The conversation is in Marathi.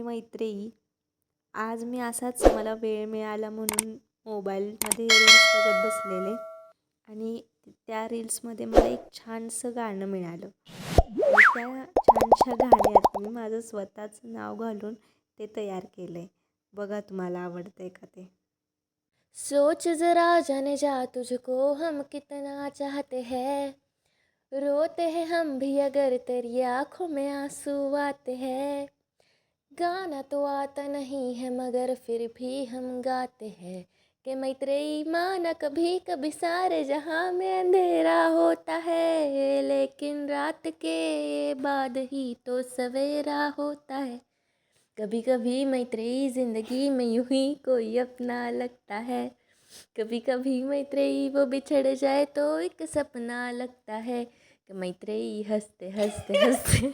मी मैत्रेयी. आज मी असाच मला वेळ मिळाला म्हणून मोबाईलमध्ये रील्स बघत बसलेले आणि त्या रील्समध्ये मला एक छानसं गाणं मिळालं. त्या छानशा गाण्यात मी माझं स्वतःचं नाव घालून ते तयार केलं आहे बघा तुम्हाला आवडतं आहे का ते? सोच जरा जाने जा तुझको हम कितना चाहते हैं. रोते हैं हम भी अगर तेरी आँखों में आंसू आते हैं. गाना तो आता नहीं है, मगर फिर भी हम गाते हैं कि मैत्रेयी माना कभी कभी सारे जहाँ में अंधेरा होता है, लेकिन रात के बाद ही तो सवेरा होता है। कभी कभी मैत्रेयी ज़िंदगी में यूँ ही कोई अपना लगता है कभी कभी मैत्रेयी वो बिछड़ जाए तो एक सपना लगता है कि मैत्रेयी हँसते हँसते हँसते